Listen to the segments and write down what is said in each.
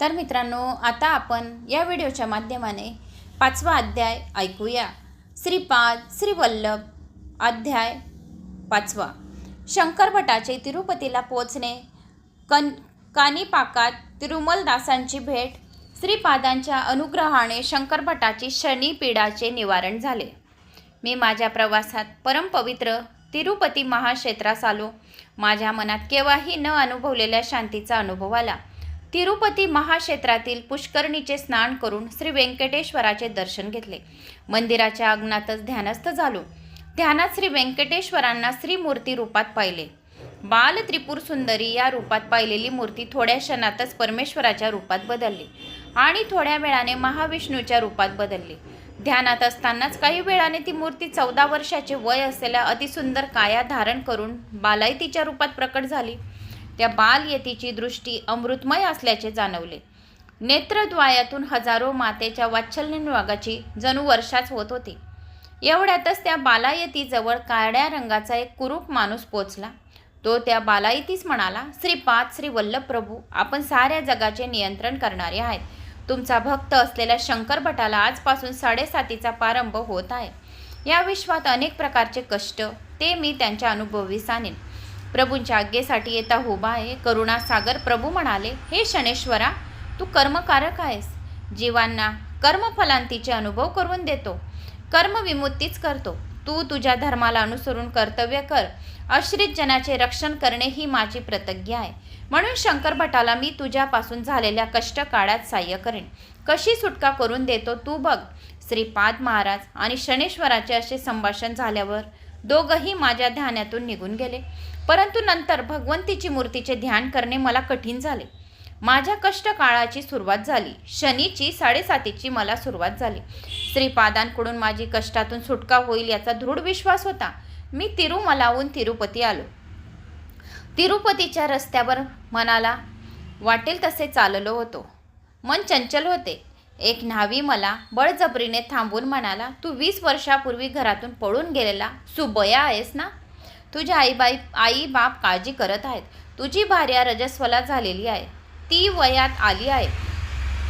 तर मित्रांनो आता आपण या व्हिडिओच्या माध्यमाने पाचवा अध्याय ऐकूया. श्रीपाद श्रीवल्लभ अध्याय पाचवा. शंकरभटाचे तिरुपतीला पोचणे कन कानिपाकात तिरुमलदासांची भेट श्रीपादांच्या अनुग्रहाने शंकरभटाची शनीपीडाचे निवारण झाले. मी माझ्या प्रवासात परमपवित्र तिरुपती महाक्षेत्रास आलो. माझ्या मनात केव्हाही न अनुभवलेल्या शांतीचा अनुभव आला. तिरुपती महाक्षेत्रातील पुष्करणीचे स्नान करून श्री व्यंकटेश्वराचे दर्शन घेतले. मंदिराच्या अग्नातच ध्यानस्थ झालो. ध्यानात श्री व्यंकटेश्वरांना श्रीमूर्ती रूपात पाहिले. बाल त्रिपूर सुंदरी या रूपात पाहिलेली मूर्ती थोड्या क्षणातच परमेश्वराच्या रूपात बदलली आणि थोड्या वेळाने महाविष्णूच्या रूपात बदलली. ध्यानात असतानाच काही वेळाने ती मूर्ती चौदा वर्षाचे वय असलेल्या अतिसुंदर काया धारण करून बालायतीच्या रूपात प्रकट झाली. त्या बालयतीची दृष्टी अमृतमय असल्याचे जाणवले. नेत्रद्वायातून हजारो मातेच्या वाच्छल्यनुवागाची जणू वर्षाच होत होती. एवढ्यातच त्या बालायतीजवळ काळ्या रंगाचा एक कुरूप माणूस पोचला. तो त्या बालायतीस म्हणाला श्रीपाद श्री वल्लभ प्रभू आपण साऱ्या जगाचे नियंत्रण करणारे आहेत. तुमचा भक्त असलेल्या शंकर भटाला आजपासून साडेसातीचा प्रारंभ होत आहे. या विश्वात अनेक प्रकारचे कष्ट ते मी त्यांच्या अनुभवी सांगेन. प्रभूंच्या आज्ञेसाठी येता उभा आहे. करुणा सागर प्रभू म्हणाले हे शनेश्वरा तू कर्मकारक आहेस. जीवांना कर्मफलांतीचे अनुभव करून देतो. कर्मविमुक्तीच करतो. तू तुझ्या धर्माला अनुसरून कर्तव्य कर. अश्रित जनाचे रक्षण करणे ही माझी प्रतिज्ञा आहे. म्हणून शंकर भटाला मी तुझ्यापासून झालेल्या कष्ट काळात साह्य करेन. कशी सुटका करून देतो तू बघ. श्रीपाद महाराज आणि शनेश्वराचे असे संभाषण झाल्यावर दोघंही माझ्या ध्यानातून निघून गेले. परंतु नंतर भगवंतीची मूर्तीचे ध्यान करणे मला कठीण झाले. माझ्या कष्टकाळाची सुरुवात झाली. शनीची साडेसातीची मला सुरुवात झाली. श्रीपादांकडून माझी कष्टातून सुटका होईल याचा दृढ विश्वास होता. मी तिरुमलाहून तिरुपती आलो. तिरुपतीच्या रस्त्यावर मनाला वाटेल तसे चाललो होतो. मन चंचल होते. एक न्हावी मला बळजबरीने थांबून म्हणाला तू वीस वर्षापूर्वी घरातून पळून गेलेला सुबया आहेस ना? तुझ्या आईबाई आई बाप काळजी करत आहेत. तुझी भार्या रजस्वला झालेली आहे. ती वयात आली आहे.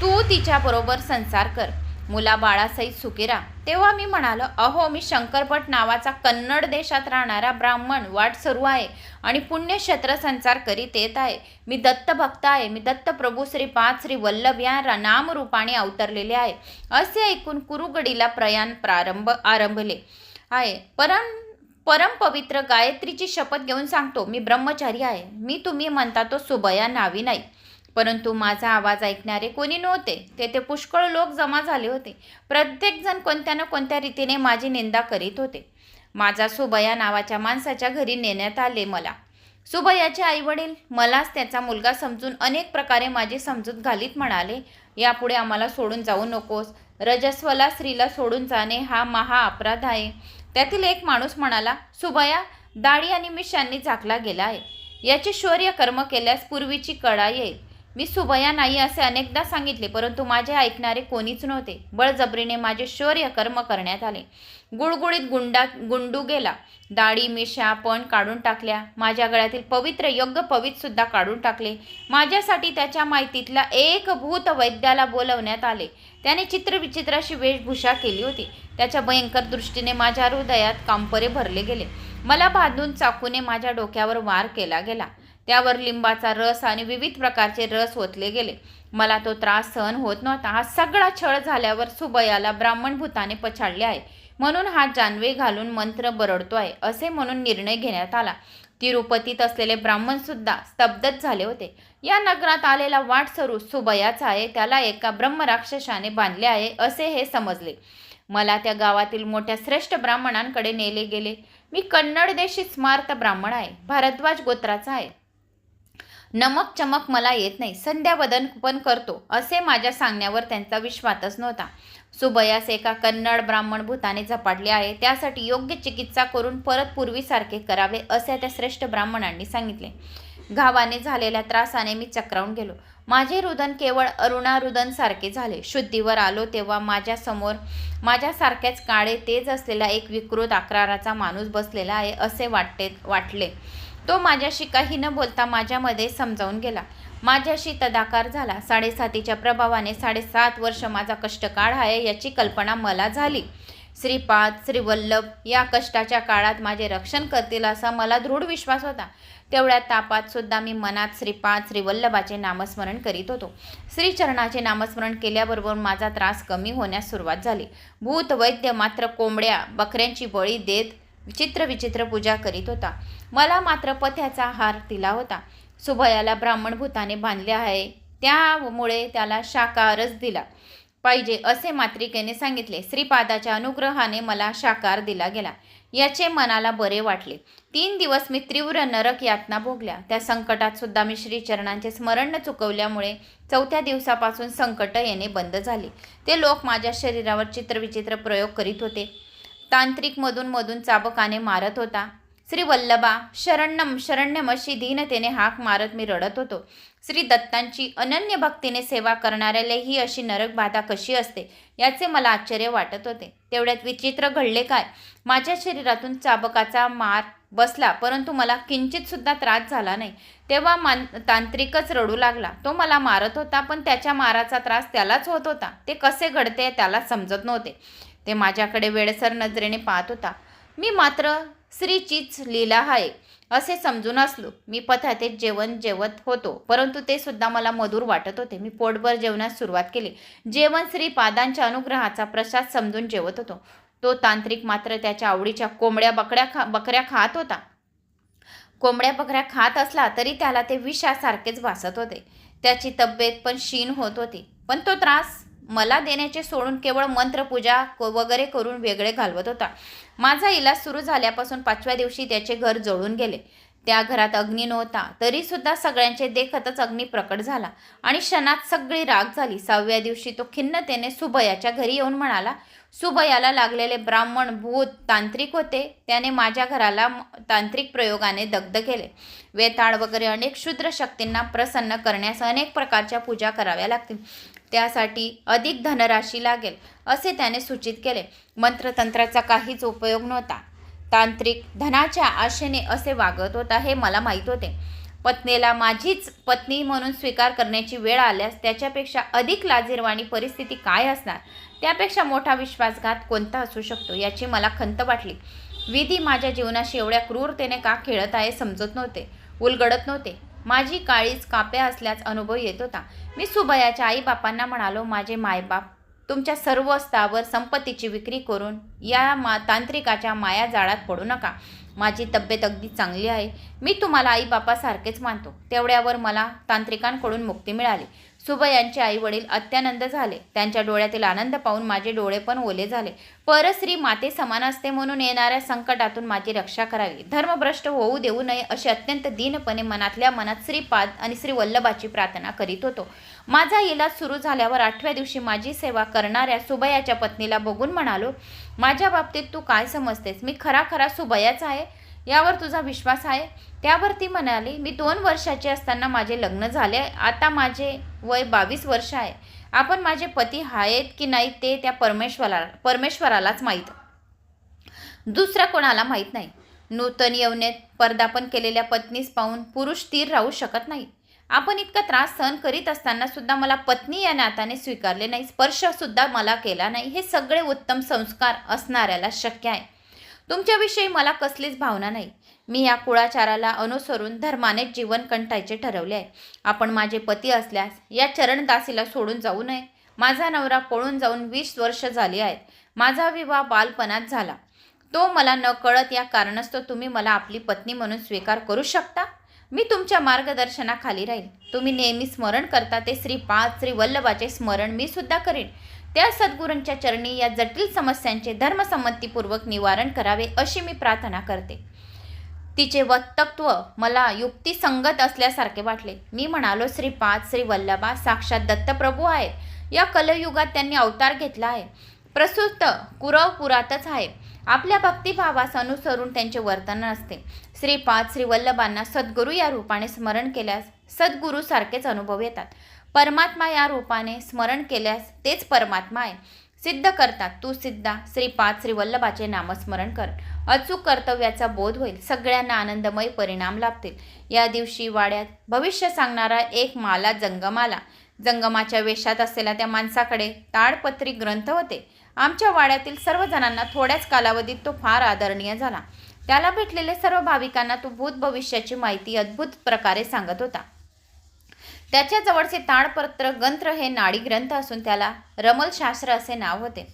तू तिच्याबरोबर संसार कर. मुला बाळासहित सुकेरा तेव्हा मी म्हणालो अहो मी शंकरपट नावाचा कन्नड देशात राहणारा ब्राह्मण वाट सुरू आहे आणि पुण्यक्षेत्र संचार करीत येत आहे. मी दत्तभक्त आहे. मी दत्त प्रभू श्री पाच श्री वल्लभ या नामरूपाने अवतरलेले आहे. असे ऐकून कुरुगडीला प्रयाण प्रारंभ आरंभले आहे. परम परमपवित्र गायत्रीची शपथ घेऊन सांगतो मी ब्रह्मचारी आहे. मी तुम्ही म्हणता तो सुबया नावी नाही. परंतु माझा आवाज ऐकणारे कोणी नव्हते. तेथे पुष्कळ लोक जमा झाले होते. प्रत्येकजण कोणत्या ना कोणत्या रीतीने माझी निंदा करीत होते. माझा सुबया नावाच्या माणसाच्या घरी नेण्यात आले मला. सुबयाचे आईवडील मलाच त्याचा मुलगा समजून अनेक प्रकारे माझी समजूत घालीत म्हणाले यापुढे आम्हाला सोडून जाऊ नकोस. रजस्वला स्त्रीला सोडून जाणे हा महा अपराध आहे. त्यातील एक माणूस म्हणाला सुबया दाढी आणि मिशांनी झाकला गेला आहे. याचे शौर्य कर्म केल्यास पूर्वीची कळा येईल. मी सुबया नाही असे अनेकदा सांगितले परंतु माझे ऐकणारे कोणीच नव्हते. बळजबरीने माझे शौर्य कर्म करण्यात आले. गुळगुळीत गुंडा गुंडू गेला. दाढी मिशा पण काढून टाकल्या. माझ्या गळ्यातील पवित्र योग्य पवित्रसुद्धा काढून टाकले. माझ्यासाठी त्याच्या माहितीतला एक भूत वैद्याला बोलवण्यात आले. त्याने चित्रविचित्र अशी वेशभूषा केली होती. त्याच्या भयंकर दृष्टीने माझ्या हृदयात कांपरे भरले गेले. मला बांधून चाकूने माझ्या डोक्यावर वार केला गेला. त्यावर लिंबाचा रस आणि विविध प्रकारचे रस ओतले गेले. मला तो त्रास सहन होत नव्हता. हा सगळा छळ झाल्यावर सुबयाला ब्राह्मण भूताने पछाडले आहे. म्हणून हा जानवे घालून मंत्र बरडतो आहे असे म्हणून निर्णय घेण्यात आला. तिरुपतीत असलेले ब्राह्मणसुद्धा स्तब्धच झाले होते. या नगरात आलेला वाटसरू सुबयाचा आहे त्याला एका ब्रह्मराक्षसाने बांधले आहे असे हे समजले. मला त्या गावातील मोठ्या श्रेष्ठ ब्राह्मणांकडे नेले गेले. मी कन्नड देशी स्मार्त ब्राह्मण आहे. भारद्वाज गोत्राचा आहे. नमक चमक मला येत नाही. संध्यावदन पण करतो. असे माझ्या सांगण्यावर त्यांचा विश्वासच नव्हता. सुबयास एका कन्नड ब्राह्मण भूताने झपाटले आहे. त्यासाठी योग्य चिकित्सा करून परत पूर्वीसारखे करावे असे त्या श्रेष्ठ ब्राह्मणांनी सांगितले. घावाने झालेल्या त्रासाने मी चक्रावून गेलो. माझे रुदन केवळ अरुणारुदनसारखे झाले. शुद्धीवर आलो तेव्हा माझ्यासमोर माझ्यासारख्याच काळे तेज असलेला एक विकृत आकाराचा माणूस बसलेला आहे असे वाटते वाटले. तो माझ्याशी काही न बोलता माझ्यामध्ये समजावून गेला. माझ्याशी तदाकार झाला. साडेसातीच्या प्रभावाने साडेसात वर्ष माझा कष्टकाळ आहे याची कल्पना मला झाली. श्रीपाद श्रीवल्लभ या कष्टाच्या काळात माझे रक्षण करतील असा मला दृढ विश्वास होता. तेवढ्या तापात सुद्धा मी मनात श्रीपाद श्रीवल्लभाचे नामस्मरण करीत होतो. श्रीचरणाचे नामस्मरण केल्याबरोबर माझा त्रास कमी होण्यास सुरुवात झाली. भूत वैद्य मात्र कोंबड्या बकऱ्यांची बळी देत विचित्र विचित्र पूजा करीत होता. मला मात्र पथ्याचा हार दिला होता. सुभयाला ब्राह्मण भूताने बांधले आहे. त्यामुळे त्याला शाकाहारच दिला पाहिजे असे मात्रिकेने सांगितले. श्रीपादाच्या अनुग्रहाने मला शाकार दिला गेला. याचे मनाला बरे वाटले. तीन दिवस मी तीव्र नरक यातना भोगल्या. त्या संकटात सुद्धा मी श्रीचरणांचे स्मरण न चुकवल्यामुळे चौथ्या दिवसापासून संकट येणे बंद झाले. ते लोक माझ्या शरीरावर चित्रविचित्र प्रयोग करीत होते. तांत्रिक मधून मधून चाबकाने मारत होता. श्री वल्लभा शरण्यम शरण्यम अशी दीनतेने हाक मारत मी रडत होतो. श्री दत्तांची अनन्य भक्तीने सेवा करणाऱ्याला ही अशी नरक बाधा कशी असते याचे मला आश्चर्य वाटत होते. तेवढ्यात विचित्र घडले काय? माझ्या शरीरातून चाबकाचा मार बसला परंतु मला किंचित सुद्धा त्रास झाला नाही. तेव्हा मान तांत्रिकच रडू लागला. तो मला मारत होता पण त्याच्या माराचा त्रास त्यालाच होत होता. ते कसे घडते त्याला समजत नव्हते. ते माझ्याकडे वेळसर नजरेने पाहत होता. मी मात्र श्रीचीच लीला आहे असे समजून असलो. मी पथाते जेवण जेवत होतो. परंतु ते सुद्धा मला मधुर वाटत होते. मी पोटभर जेवण्यास सुरुवात केली. जेवण श्रीपादांच्या अनुग्रहाचा प्रसाद समजून जेवत होतो. तो तांत्रिक मात्र त्याच्या आवडीच्या कोंबड्या बकड्या खा बकऱ्या खात होता. कोंबड्या बकऱ्या खात असला तरी त्याला ते विषासारखेच भासत होते. त्याची तब्येत पण क्षीण होत होती. पण तो त्रास मला देण्याचे सोडून केवळ मंत्रपूजा वगैरे करून वेगळे घालवत होता. माझा इलाज सुरू झाल्यापासून पाचव्या दिवशी त्याचे घर जळून गेले. त्या घरात अग्नी नव्हता तरीसुद्धा सगळ्यांचे देखतच अग्नी प्रकट झाला आणि क्षणात सगळी राग झाली. सहाव्या दिवशी तो खिन्नतेने सुभयाच्या घरी येऊन म्हणाला सुभयाला लागलेले ब्राह्मण भूत तांत्रिक होते त्याने माझ्या घराला तांत्रिक प्रयोगाने दग्ध केले. वेताळ वगैरे अनेक क्षुद्र शक्तींना प्रसन्न करण्यास अनेक प्रकारच्या पूजा कराव्या लागतील. त्यासाठी अधिक धनराशी लागेल असे त्याने सूचित केले. मंत्रतंत्राचा काहीच उपयोग नव्हता. तांत्रिक धनाच्या आशेने असे वागत होता हे मला माहीत होते. पत्नीला माझीच पत्नी म्हणून स्वीकार करण्याची वेळ आल्यास त्याच्यापेक्षा अधिक लाजीरवाणी परिस्थिती काय असणार? त्यापेक्षा मोठा विश्वासघात कोणता असू शकतो याची मला खंत वाटली. विधी माझ्या जीवनाशी एवढ्या क्रूरतेने का खेळत आहे समजत नव्हते उलगडत नव्हते. माझी काळीच काप्या असल्याच अनुभव येत होता. मी सुबयाच्या आईबापांना म्हणालो माझे मायबाप तुमच्या सर्व स्थावर संपत्तीची विक्री करून या मा तांत्रिकाच्या माया जाळात पडू नका. माझी तब्येत अगदी चांगली आहे. मी तुम्हाला आईबापासारखेच मानतो. तेवढ्यावर मला तांत्रिकांकडून मुक्ती मिळाली. सुबयांचे आई वडील अत्यानंद झाले. त्यांच्या डोळ्यातील आनंद पाहून माझे डोळे पण ओले झाले. परश्री माते समान असते म्हणून येणाऱ्या संकटातून माझी रक्षा करावी. धर्मभ्रष्ट होऊ देऊ नये अशी अत्यंत दीनपणे मनातल्या मनात श्रीपाद आणि श्री वल्लभाची प्रार्थना करीत होतो. माझा इलाज सुरू झाल्यावर आठव्या दिवशी माझी सेवा करणाऱ्या सुबयाच्या पत्नीला बघून म्हणालो माझ्या बाबतीत तू काय समजतेस? मी खरा खरा सुभयाचा आहे. यावर तुझा विश्वास आहे? त्यावर ती म्हणाली मी दोन वर्षाचे असताना माझे लग्न झाले. आता माझे वय बावीस वर्ष आहे. आपण माझे पती आहेत की नाही ते त्या परमेश्वराला परमेश्वरालाच माहीत. दुसऱ्या कोणाला माहीत नाही. नूतन यवनेत पदार्पण केलेल्या पत्नीस पाहून पुरुष स्थिर राहू शकत नाही. आपण इतका त्रास सहन करीत असताना सुद्धा मला पत्नी या नात्याने स्वीकारले नाही. स्पर्श सुद्धा मला केला नाही. हे सगळे उत्तम संस्कार असणाऱ्याला शक्य आहे. तुमच्याविषयी मला कसलीच भावना नाही. मी या कुळाचाराला अनुसरून धर्मानेच जीवन कंटायचे ठरवले आहे. आपण माझे पती असल्यास या चरणदासीला सोडून जाऊ नये. माझा नवरा पळून जाऊन वीस वर्ष झाली आहेत. माझा विवाह बालपणात झाला. तो मला न कळत या कारणास्तव तुम्ही मला आपली पत्नी म्हणून स्वीकार करू शकता? मी तुमच्या मार्गदर्शनाखाली राहील तुम्ही नेहमी स्मरण करता ते श्री पाच श्री वल्लभाचे स्मरण मी सुद्धा करीन. त्या सद्गुरूंच्या चरणी या जटिल समस्यांचे धर्मसंमतीपूर्वक निवारण करावे अशी मी प्रार्थना करते. तिचे वक्तत्व मला युक्तिसंगत असल्यासारखे वाटले. मी म्हणालो श्री पाच श्री वल्लभा साक्षात दत्तप्रभू आहेत. या कलयुगात त्यांनी अवतार घेतला आहे. प्रसुत कुरवपुरातच आहे. आपल्या भक्तिभावास अनुसरून त्यांचे वर्तन असते. श्रीपाद श्री वल्लभांना सद्गुरू या रूपाने स्मरण केल्यास सद्गुरूसारखेच अनुभव येतात. परमात्मा या रूपाने स्मरण केल्यास तेच परमात्मा आहे. सिद्ध करतात तू सिद्धा श्रीपाद श्रीवल्लभाचे नामस्मरण कर. अचूक कर्तव्याचा बोध होईल सगळ्यांना आनंदमय परिणाम लाभतील. या दिवशी वाड्यात भविष्य सांगणारा एक माला जंगमाला. जंगमाच्या वेशात असलेल्या त्या माणसाकडे ताडपत्री ग्रंथ होते. आमच्या वाड्यातील सर्व जणांना थोड्याच कालावधीत तो फार आदरणीय झाला. त्याला भेटलेले सर्व भाविकांना तो भूत भविष्याची माहिती अद्भुत प्रकारे सांगत होता. त्याच्या जवळचे ताडपत्र ग्रंथ हे नाडी ग्रंथ असून त्याला रमलशास्त्र असे नाव होते.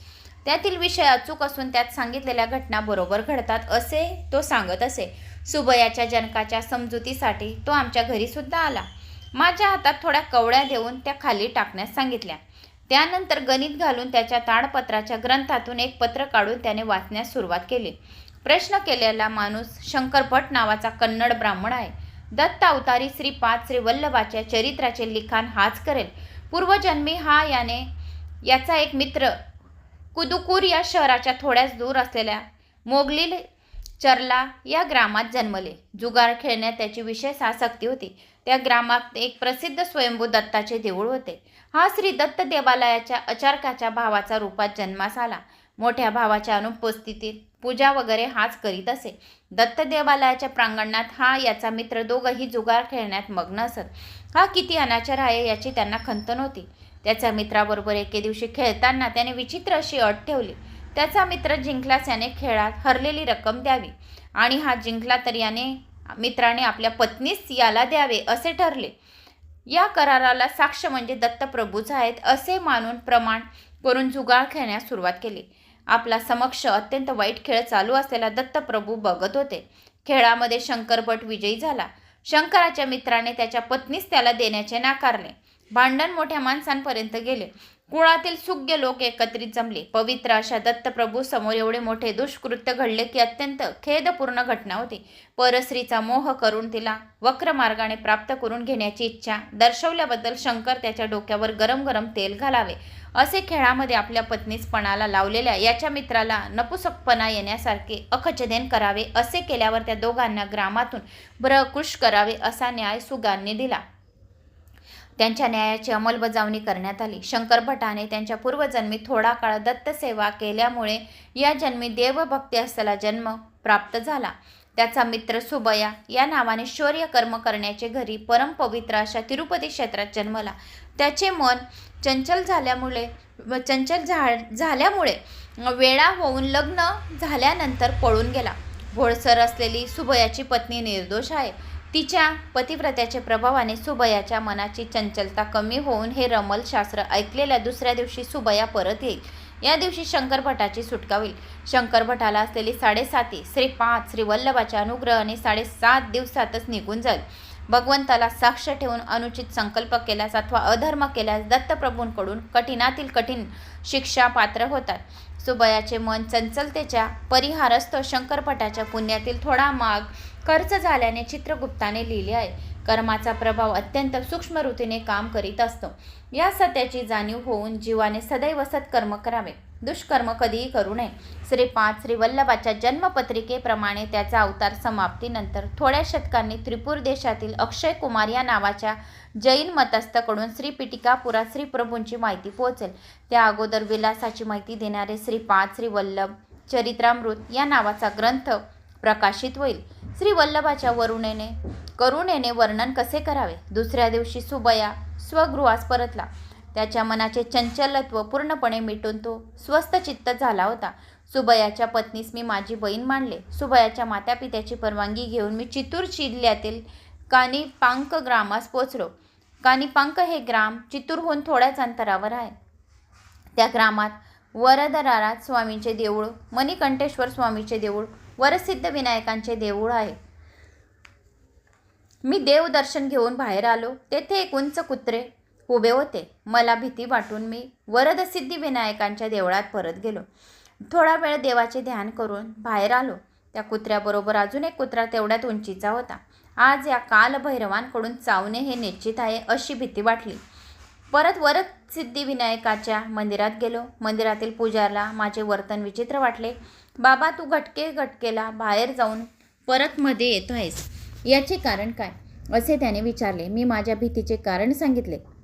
त्यातील विषय अचूक असून त्यात सांगितलेल्या घटना बरोबर घडतात असे तो सांगत असे. सुबयाच्या जनकाच्या समजुतीसाठी तो आमच्या घरी सुद्धा आला. माझ्या हातात थोड्या कवड्या देऊन त्या खाली टाकण्यास सांगितल्या. त्यानंतर गणित घालून त्याच्या ताडपत्राच्या ग्रंथातून एक पत्र काढून त्याने वाचण्यास सुरुवात केली. प्रश्न केलेला माणूस शंकर भट नावाचा कन्नड ब्राह्मण आहे. दत्त अवतारी श्रीपाद श्री वल्लभाच्या चरित्राचे लिखाण हाच करेल. पूर्वजन्मी हा याने याचा एक मित्र कुदुकूर या शहराच्या थोड्याच दूर असलेल्या मोगलील चरला या ग्रामात जन्मले. जुगार खेळण्यात त्याची विशेष आसक्ती होती. त्या ग्रामात एक प्रसिद्ध स्वयंभू दत्ताचे देऊळ होते. हा श्री दत्त देवालयाच्या अचारकाच्या भावाचा रूपात जन्मास आला. मोठ्या भावाच्या अनुपस्थितीत पूजा वगैरे हाच करीत असे. दत्त देवालयाच्या प्रांगणात हा याचा मित्र दोघंही जुगार खेळण्यात मग्न असत. हा किती अनाचार आहे याची त्यांना खंत नव्हती. त्याच्या मित्राबरोबर एके दिवशी खेळताना त्याने विचित्र अशी अट ठेवली. त्याचा मित्र जिंकलास याने खेळात हरलेली रक्कम द्यावी आणि हा जिंकला तर याने मित्राने आपल्या पत्नीस याला द्यावे असे ठरले. या कराराला साक्ष म्हणजे दत्तप्रभूच आहेत असे मानून प्रमाण करून जुगार खेळण्यास सुरुवात केली. आपला समक्ष अत्यंत वाईट खेळ चालू असलेला दत्तप्रभू बघत होते. खेळामध्ये शंकरभट विजयी झाला. शंकराच्या मित्राने त्याच्या पत्नीस त्याला देण्याचे नाकारले. भांडण मोठ्या माणसांपर्यंत गेले. कुळातील सुज्ञ लोक एकत्रित जमले. पवित्र अशा दत्तप्रभू समोर एवढे मोठे दुष्कृत्य घडले की अत्यंत खेदपूर्ण घटना होती. परस्त्रीचा मोह करून तिला वक्र मार्गाने प्राप्त करून घेण्याची इच्छा दर्शवल्याबद्दल शंकर त्याच्या डोक्यावर गरम गरम तेल घालावे. असे खेळामध्ये आपल्या पत्नीस पणाला लावलेल्या याच्या मित्राला नपुसकपणा येण्यासारखे अखचदेन करावे असे केल्यावर त्या दोघांना ग्रामातून ब्रकुश करावे असा न्याय सुगांनी दिला. त्यांच्या न्यायाची अंमलबजावणी करण्यात आली. शंकर भटाने त्यांच्या पूर्वजन्मी थोडा काळ दत्तसेवा केल्यामुळे या जन्मी देवभक्ती असलेला जन्म प्राप्त झाला. त्याचा मित्र सुबया या नावाने शौर्य कर्म करण्याचे घरी परमपवित्र अशा तिरुपती क्षेत्रात जन्मला. त्याचे मन चंचल झाल्यामुळे चंचल झा झाल्यामुळे वेळा होऊन लग्न झाल्यानंतर पळून गेला. भोळसर असलेली सुबयाची पत्नी निर्दोष आहे. तिच्या पतिव्रत्याच्या प्रभावाने सुबयाच्या मनाची चंचलता कमी होऊन हे रमल शास्त्र ऐकलेल्या दुसऱ्या दिवशी सुबया परत येईल. या दिवशी शंकर भटाची सुटका होईल शंकर भटाला असलेली साडेसाती श्री पाच श्री वल्लभाच्या अनुग्रहाने साडेसात दिवसातच निघून जाईल. भगवंताला साक्ष ठेवून अनुचित संकल्प केल्यास अथवा अधर्म केल्यास दत्तप्रभूंकडून कठीणातील कठीण शिक्षा पात्र होतात. सुबयाचे मन चंचलतेच्या परिहारस्तो शंकरपटाच्या पुण्यातील थोडा माग खर्च झाल्याने चित्रगुप्ताने लिहिले आहे. कर्माचा प्रभाव अत्यंत सूक्ष्म रीतीने काम करीत असतो. या सत्याची जाणीव होऊन जीवाने सदैव सत्कर्म करावे. दुष्कर्म कधीही करू नये. श्री पाच श्री वल्लभाच्या जन्मपत्रिकेप्रमाणे त्याचा अवतार समाप्तीनंतर थोड्या शतकांनी त्रिपूर देशातील अक्षय कुमार या नावाच्या जैन मतस्थकडून श्री पिटिकापुरात श्रीप्रभूंची माहिती पोहोचेल. त्या अगोदर विलासाची माहिती देणारे श्री पाच श्री वल्लभ चरित्रामृत या नावाचा ग्रंथ प्रकाशित होईल. श्री वल्लभाच्या वरुणेने करुणेने वर्णन कसे करावे? दुसऱ्या दिवशी सुबया स्वगृहास परतला. त्याच्या मनाचे चंचलत्व पूर्णपणे मिटून तो स्वस्त चित्त झाला होता. सुबयाच्या पत्नीस मी माझी बहीण मानले. सुबयाच्या मातापित्याची परवानगी घेऊन मी चितूर जिल्ह्यातील कानिपांक ग्रामास पोचलो. कानिपांक हे ग्राम चितूरहून थोड्याच अंतरावर आहे. त्या ग्रामात वरदरारात स्वामींचे देऊळ मणिकंठेश्वर स्वामीचे देऊळ वरसिद्ध विनायकांचे देऊळ आहे. मी देवदर्शन घेऊन बाहेर आलो. तेथे एक उंच कुत्रे उभे होते. मला भीती वाटून मी वरदसिद्धी विनायकांच्या देवळात परत गेलो. थोडा वेळ देवाचे ध्यान करून बाहेर आलो. त्या कुत्र्याबरोबर अजून एक कुत्रा तेवढ्यात उंचीचा होता. आज या कालभैरवांकडून चावणे हे निश्चित आहे अशी भीती वाटली. परत वरद सिद्धिविनायकाच्या मंदिरात गेलो. मंदिरातील पूजाला माझे वर्तन विचित्र वाटले. बाबा तू घटके घटकेला बाहेर जाऊन परत मध्ये येतो आहेस. याचे कारण काय? असे त्याने विचारले. मी माझ्या भीतीचे कारण सांगितले.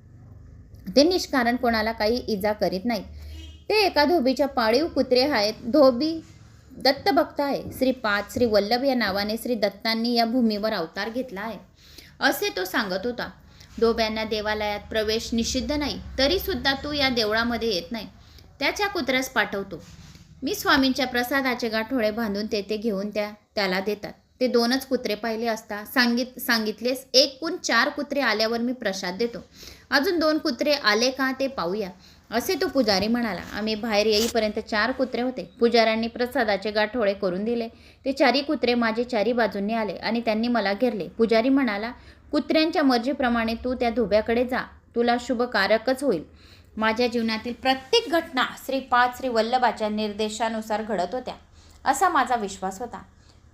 ते निष्कारण कोणाला काही इजा करीत नाही. ते एका धोबीच्या पाळीव कुत्रे आहेत. धोबी दत्तभक्त आहे. श्री पाच श्री वल्लभ या नावाने श्री दत्तांनी या भूमीवर अवतार घेतला आहे. असे तो सांगत होता. धोब्यांना देवालयात प्रवेश निषिद्ध नाही तरीसुद्धा तू या देवळामध्ये येत नाही. त्याच्या कुत्र्यास पाठवतो. मी स्वामींच्या प्रसादाचे गाठोळे बांधून तेथे घेऊन त्या त्याला देतात. ते दोनच कुत्रे पाहिले असता. सांगित सांगितलेस एकूण चार कुत्रे आल्यावर मी प्रसाद देतो. अजून दोन कुत्रे आले का ते पाहूया. असे तो पुजारी म्हणाला. आम्ही बाहेर येईपर्यंत चार कुत्रे होते. पुजाऱ्यांनी प्रसादाचे गाठोडे करून दिले. ते चारी कुत्रे माझे चारी बाजूंनी आले आणि त्यांनी मला घेरले. पुजारी म्हणाला कुत्र्यांच्या मर्जीप्रमाणे तू त्या धोब्याकडे जा. तुला शुभकारकच होईल. माझ्या जीवनातील प्रत्येक घटना श्री पाच श्री वल्लभाच्या निर्देशानुसार घडत होत्या. असा माझा विश्वास होता.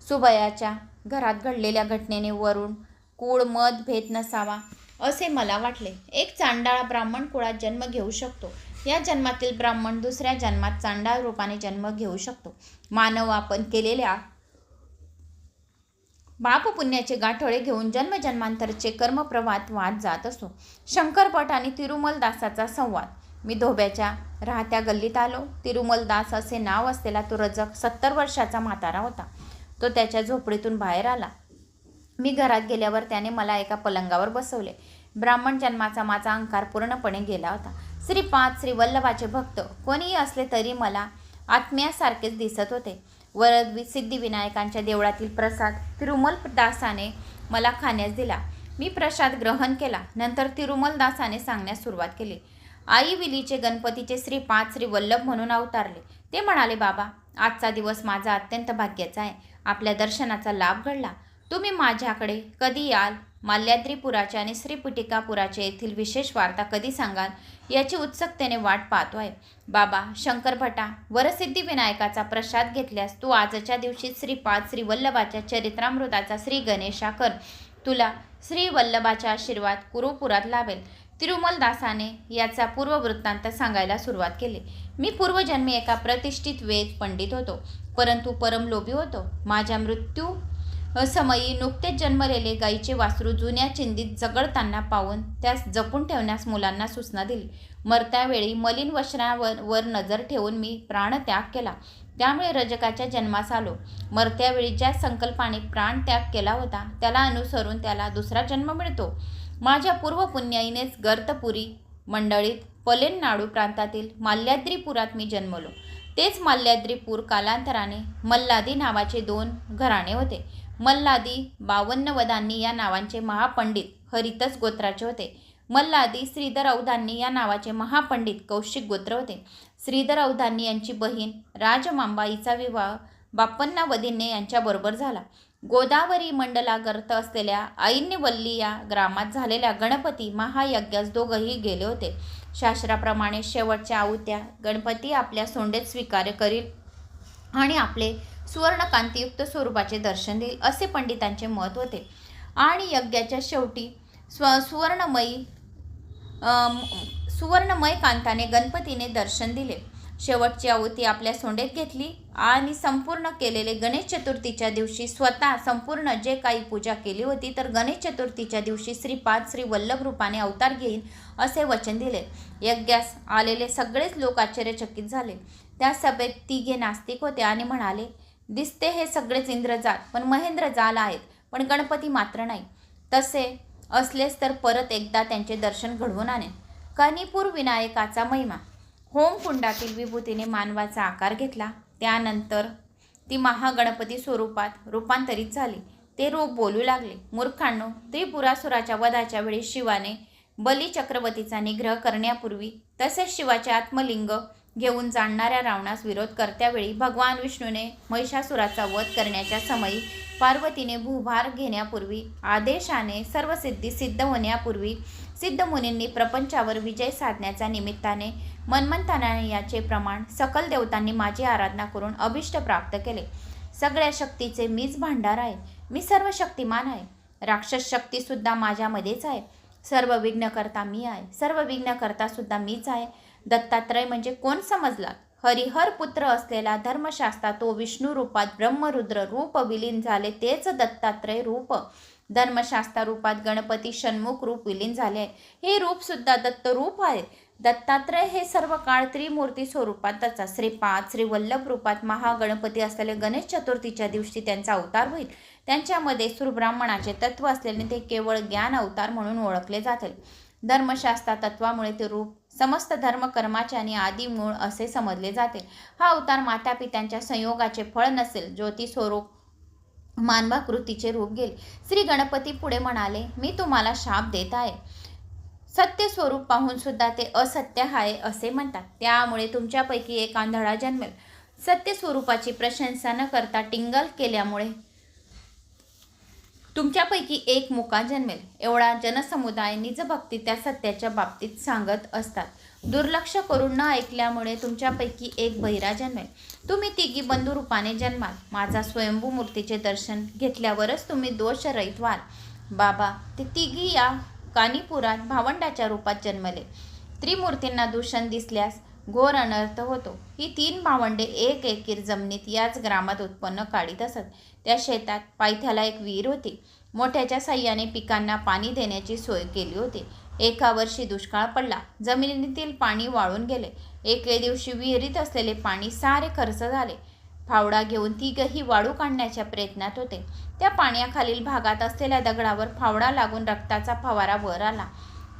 सुबयाच्या घरात घडलेल्या घटनेने वरून कूळ मत भेद नसावा असे मला वाटले. एक चांडाळा ब्राह्मण कुळात जन्म घेऊ शकतो. या जन्मातील ब्राह्मण दुसऱ्या जन्मात चांडाळ रूपाने जन्म घेऊ शकतो. मानव आपण केलेल्या बाप पुण्याचे गाठोळे घेऊन जन्मजन्मांतरचे कर्मप्रवाहात वाद जात असो. शंकरपट आणि तिरुमल दासाचा संवाद. मी धोब्याच्या राहत्या गल्लीत आलो. तिरुमल दास असे नाव असलेला तो रजक सत्तर वर्षाचा म्हातारा होता. तो त्याच्या झोपडीतून बाहेर आला. मी घरात गेल्यावर त्याने मला एका पलंगावर बसवले. ब्राह्मण जन्माचा माझा अंकार पूर्णपणे गेला होता. श्री पाच श्री वल्लभाचे भक्त कोणीही असले तरी मला आत्म्यासारखेच दिसत होते. वरद सिद्धिविनायकांच्या देवळातील प्रसाद तिरुमल दासाने मला खाण्यास दिला. मी प्रसाद ग्रहण केला. नंतर तिरुमल दासाने सांगण्यास सुरुवात केली. आई विलीचे गणपतीचे श्री पाच श्री वल्लभ म्हणून अवतारले. ते म्हणाले बाबा आजचा दिवस माझा अत्यंत भाग्याचा आहे. आपल्या दर्शनाचा लाभ घडला. तुम्ही माझ्याकडे कधी याल? माल्याद्रीपुराचे आणि श्रीपुटिकापुराचे येथील विशेष वार्ता कधी सांगाल? याची उत्सुकतेने वाट पाहतो आहे. बाबा शंकर भटा वरसिद्धी विनायकाचा प्रसाद घेतल्यास तू आजच्या दिवशी श्रीपाद श्रीवल्लभाच्या चरित्रामृताचा श्री गणेशा कर तुला श्री वल्लभाचा आशीर्वाद कुरुपुरात लाभेल तिरुमलदासाने याचा पूर्ववृत्तांत सांगायला सुरुवात केली. मी पूर्वजन्मी एका प्रतिष्ठित वेद पंडित होतो. परंतु परमलोभी होतो. माझ्या मृत्यू समयी नुकतेच जन्मलेले गाईचे वासरू जुन्या चिंदीत जगडताना पाहून त्यास जपून ठेवण्यास मुलांना सूचना दिली. मरत्यावेळी मलिन वस्त्रावर वर नजर ठेवून मी प्राणत्याग केला. त्यामुळे रजकाच्या जन्मास आलो. मरत्यावेळी ज्या संकल्पाने प्राणत्याग केला होता त्याला अनुसरून त्याला दुसरा जन्म मिळतो. माझ्या पूर्वपुण्याईनेच गर्तपुरी मंडळीत पलेननाडू प्रांतातील माल्याद्रीपुरात मी जन्मलो. तेच माल्याद्रीपूर कालांतराने मल्लादी नावाचे दोन घराणे होते. मल्लादी बावन्नवदांनी या नावांचे महापंडित हरितस गोत्राचे होते. मल्लादी श्रीधर अवधांनी या नावाचे महापंडित कौशिक गोत्र होते. श्रीधर अवधानी यांची बहीण राजमांबा हिचा विवाह बाप्पन्नावदींने यांच्याबरोबर झाला. गोदावरी मंडलागर्त असलेल्या ऐन्यवल्ली या ग्रामात झालेल्या गणपती महायज्ञास दोघंही गेले होते. शास्त्राप्रमाणे शेवटच्या आहुत्या गणपती आपल्या सोंडेत स्वीकार करील आणि आपले सुवर्णकांतीयुक्त स्वरूपाचे दर्शन देईल असे पंडितांचे मत होते. आणि यज्ञाच्या शेवटी स्व सुवर्णमयी सुवर्णमय कांताने गणपतीने दर्शन दिले. शेवटची आहुती आपल्या सोंडेत घेतली आणि संपूर्ण केलेले गणेश चतुर्थीच्या दिवशी स्वतः संपूर्ण जे काही पूजा केली होती तर गणेश चतुर्थीच्या दिवशी श्री पाच श्री वल्लभ रूपाने अवतार घेईन असे वचन दिले. यज्ञास आलेले सगळेच लोक आश्चर्यचकित झाले. त्या सभेत तिघे नास्तिक होते आणि म्हणाले दिसते हे सगळेच इंद्रजात पण महेंद्र जाल आहेत पण गणपती मात्र नाही. तसे असलेच तर परत एकदा त्यांचे दर्शन घडवून आणेन कनिपूर विनायकाचा महिमा होमकुंडातील विभूतीने मानवाचा आकार घेतला. त्यानंतर ती महागणपती स्वरूपात रूपांतरित झाली. ते रूप बोलू लागले. मूर्खांनो त्रिपुरासुराच्या वधाच्या वेळी शिवाने बली चक्रवर्तीचा निग्रह करण्यापूर्वी तसेच शिवाचे आत्मलिंग घेऊन जाणणाऱ्या रावणास विरोध करत्यावेळी भगवान विष्णूने महिषासुराचा वध करण्याच्या समयी पार्वतीने भूभार घेण्यापूर्वी आदेशाने सर्व सिद्धी सिद्ध होण्यापूर्वी सिद्धमुनींनी प्रपंचावर विजय साधण्याच्या निमित्ताने मनमंथनाने याचे प्रमाण सकल देवतांनी माझी आराधना करून अभिष्ट प्राप्त केले. सगळ्या शक्तीचे मीच भांडार आहे. मी सर्व शक्तिमान आहे. राक्षस शक्तीसुद्धा माझ्यामध्येच आहे. सर्व विघ्नकर्ता मी आहे. सर्व विघ्नकर्तासुद्धा मीच आहे. दत्तात्रय म्हणजे कोण समजला हरिहर पुत्र असलेला धर्मशास्त्रा तो विष्णू रूपात ब्रह्मरुद्र रूप विलीन झाले तेच दत्तात्रय रूप. धर्मशास्त्रा रूपात गणपती षण्मुख रूप विलीन झाले. आहे हे रूप सुद्धा दत्त रूप आहे. दत्तात्रय हे सर्व काळ त्रिमूर्ती स्वरूपात श्रीपाद श्रीवल्लभ रूपात महागणपती असलेले गणेश चतुर्थीच्या दिवशी त्यांचा अवतार होईल. त्यांच्यामध्ये सुरब्राह्मणाचे तत्व असल्याने ते केवळ ज्ञान अवतार म्हणून ओळखले जातील. धर्मशास्त्र तत्वामुळे ते रूप समस्त धर्मकर्माचे आणि आदी मूळ असे समजले जाते. हा अवतार मातापित्यांच्या संयोगाचे फळ नसेल ज्योती स्वरूप मानवाकृतीचे रूप गेले श्री गणपती पुढे म्हणाले मी तुम्हाला शाप देत आहे. सत्य स्वरूप पाहून सुद्धा ते असत्य आहे असे म्हणतात. त्यामुळे तुमच्यापैकी एक आंधळा जन्मेल. सत्य स्वरूपाची प्रशंसा न करता टिंगल केल्यामुळे तुमच्यापैकी एक मुका जन्मेल. एवढा जनसमुदाय निजभक्ती त्या सत्याच्या बाबतीत सांगत असतात. दुर्लक्ष करून न ऐकल्यामुळे तुमच्यापैकी एक बहिरा जन्मेल. तुम्ही तिघी बंधुरूपाने जन्माल. माझा स्वयंभू मूर्तीचे दर्शन घेतल्यावरच तुम्ही दोषरहित व्हाल. बाबा ते तिघी या कानीपुरात भावंडाच्या रूपात जन्मले. त्रिमूर्तींना दूषण दिसल्यास घोर अनर्थ होतो. ही तीन भावंडे एक एकीर जमिनीत याच ग्रामात उत्पन्न काढीत असत. त्या शेतात पायथ्याला एक विहीर होती. मोठ्याच्या साह्याने पिकांना पाणी देण्याची सोय केली होती. एका वर्षी दुष्काळ पडला. जमिनीतील पाणी वाळून गेले. एके दिवशी विहिरीत असलेले पाणी सारे खर्च झाले. फावडा घेऊन तिघही वाळू काढण्याच्या प्रयत्नात होते. त्या पाण्याखालील भागात असलेल्या दगडावर फावडा लागून रक्ताचा फवारा वर आला.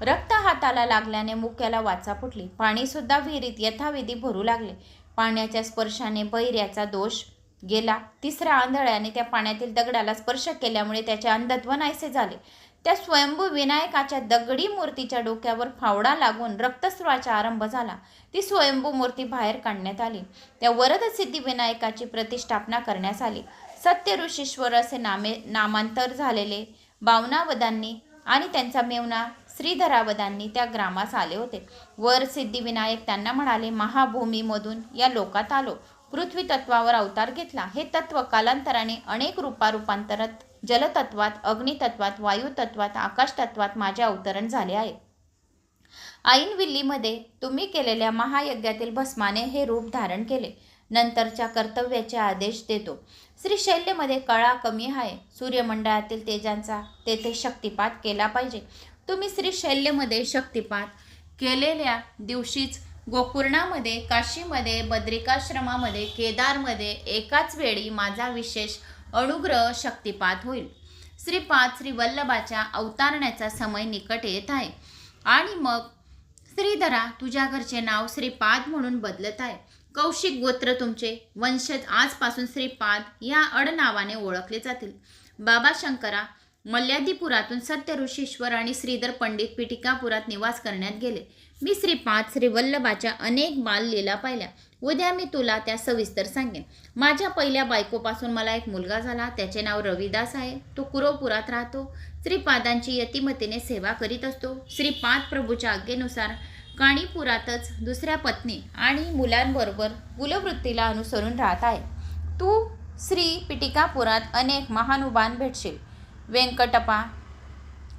रक्त हाताला लागल्याने मुक्याला वाचा फुटली. पाणीसुद्धा विहिरीत यथाविधी भरू लागले. पाण्याच्या स्पर्शाने बैऱ्याचा दोष गेला. तिसऱ्या आंधळ्याने त्या पाण्यातील दगडाला स्पर्श केल्यामुळे त्याचे अंधत्व नाहीसे झाले. त्या स्वयंभू विनायकाच्या दगडी मूर्तीच्या डोक्यावर फावडा लागून रक्तस्रावाचा आरंभ झाला. ती स्वयंभू मूर्ती बाहेर काढण्यात आली. त्या वरद सिद्धी विनायकाची प्रतिष्ठापना करण्यात आली. सत्य ऋषीश्वर असे नामे नामांतर झालेले बावनावदांनी आणि त्यांचा मेवना श्रीधरावदांनी त्या ग्रामास आले होते. वर सिद्धिविनायक त्यांना म्हणाले महाभूमीमधून या लोकात आलो. पृथ्वी तत्वावर अवतार घेतला. हे तत्व कालांतराने अनेक रूपारूपांतरात जलतत्वात अग्नितत्वात वायुतत्वात आकाशतत्वात माझे अवतरण झाले आहे. आईनविल्लीमध्ये तुम्ही केलेल्या महायज्ञातील भस्माने हे रूप धारण केले. नंतरच्या कर्तव्याचे आदेश देतो. श्रीशैल्यमध्ये कळा कमी आहे. सूर्यमंडळातील तेजांचा तेथे शक्तिपात केला पाहिजे. तुम्ही श्री शैल्यमध्ये शक्तिपात केलेल्या दिवशीच गोकुर्णामध्ये काशीमध्ये बद्रिकाश्रमामध्ये केदारमध्ये एकाच वेळी माझा विशेष अनुग्रह शक्तिपात होईल. श्रीपाद श्री वल्लभाच्या अवतारण्याचा समय निकट येत आहे आणि मग श्रीधरा तुझ्या घरचे नाव श्रीपाद म्हणून बदलत आहे. कौशिक गोत्र तुमचे वंशज आजपासून श्रीपाद या अडनावाने ओळखले जातील. बाबा शंकरा मल्यादीपुरातून सत्य ऋषीश्वर आणि श्रीधर पंडित पिटिकापुरात निवास करण्यात गेले. मी श्रीपाद श्री वल्लभाच्या अनेक बाल लीला पाहिल्या. उद्या मी तुला त्या सविस्तर सांगेन. माझ्या पहिल्या बायकोपासून मला एक मुलगा झाला. त्याचे नाव रविदास आहे. तो कुरोपुरात राहतो. श्रीपादांची यतिमतीने सेवा करीत असतो. श्रीपाद प्रभूच्या आज्ञेनुसार काणीपुरातच दुसऱ्या पत्नी आणि मुलांबरोबर कुलवृत्तीला अनुसरून राहत आहे. तू श्री पिटिकापुरात अनेक महानुभान भेटशील. व्यंकटपा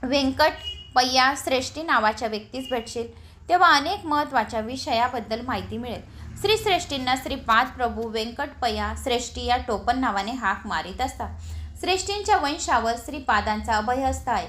व्यंकट पय्या श्रेष्ठी नावाच्या व्यक्तीस भेटशील. तेव्हा अनेक महत्त्वाच्या विषयाबद्दल माहिती मिळेल. श्री श्रेष्ठींना श्रीपाद प्रभू व्यंकटपया श्रेष्ठी या टोपण नावाने हाक मारित असतात. श्रेष्ठींच्या वंशावर श्रीपादांचा अभयहस्त आहे.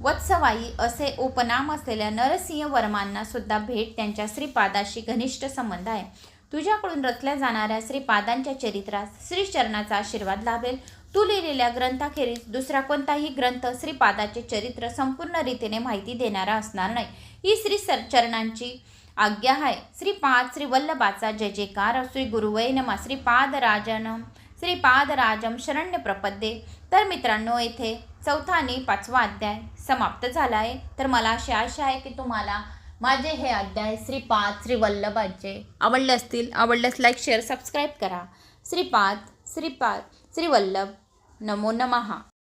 वत्सवाई असे उपनाम असलेल्या नरसिंह वर्मांना सुद्धा भेट त्यांच्या श्रीपादाशी घनिष्ठ संबंध आहे. तुझ्याकडून रचल्या जाणाऱ्या श्रीपादांच्या चरित्रात श्रीचरणाचा आशीर्वाद लाभेल. तू लिहिलेल्या ग्रंथाखेरीज दुसरा कोणताही ग्रंथ श्रीपादाचे चरित्र संपूर्ण रीतीने माहिती देणारा असणार नाही. ही श्री सर चरणांची आज्ञा आहे. श्रीपाद श्री वल्लभाचा जय जयकार. श्री गुरुवै नमा. श्रीपाद राजनम. श्रीपाद राजम शरण्य प्रपद्ये. तर मित्रांनो येथे चौथा आणि पाचवा अध्याय समाप्त झाला आहे तर मला अशी आशा आहे की तुम्हाला माझे हे अध्याय श्रीपाद श्री वल्लभाचे आवडले असतील आवडल्यास लाईक शेअर सबस्क्राईब करा. श्रीपाद श्रीपाद. श्रीवल्लभ. नमो नमः.